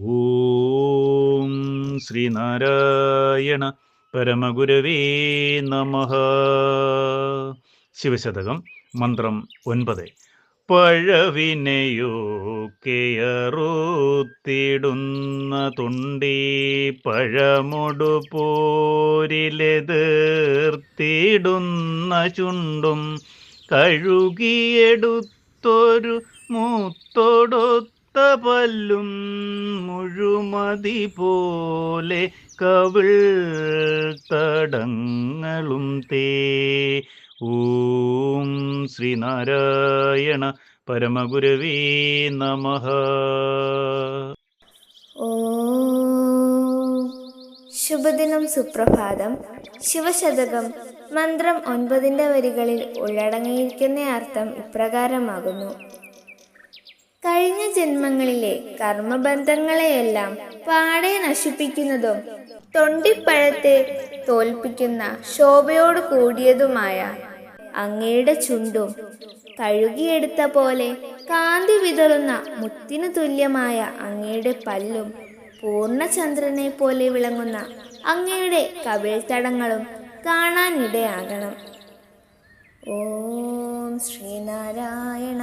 ഓം ശ്രീനാരായണ പരമഗുരവേ നമ. ശിവശതകം മന്ത്രം ഒൻപത്. പഴവിനെയൊക്കെയറുത്തിടുന്ന തുണ്ടി പഴമൊടു പോരിലെതിർത്തിടുന്ന ചുണ്ടും കഴുകിയെടുത്തൊരു മൂത്തൊടൊത്ത പല്ലും മുഴുമതി പോലെ കവിൾ തടങ്ങളും തേ. ഓം ശ്രീനാരായണ പരമഗുരവേ നമ. ശുഭദിനം സുപ്രഭാതം. ശിവശതകം. മന്ത്രം ഒൻപതിന്റെ വരികളിൽ ഉള്ളടങ്ങിയിരിക്കുന്ന അർത്ഥം ഇപ്രകാരമാകുന്നു. കഴിഞ്ഞ ജന്മങ്ങളിലെ കർമ്മബന്ധങ്ങളെയെല്ലാം പാടെ നശിപ്പിക്കുന്നതും തൊണ്ടിപ്പഴത്തെ തോൽപ്പിക്കുന്ന ശോഭയോട് കൂടിയതുമായ അങ്ങയുടെ ചുണ്ടും കഴുകിയെടുത്ത പോലെ കാന്തി വിതറുന്ന മുത്തിനു തുല്യമായ അങ്ങയുടെ പല്ലും പൂർണചന്ദ്രനെ പോലെ വിളങ്ങുന്ന അങ്ങയുടെ കവിൾത്തടങ്ങളും കാണാനിടയാകണം. ഓം ശ്രീനാരായണ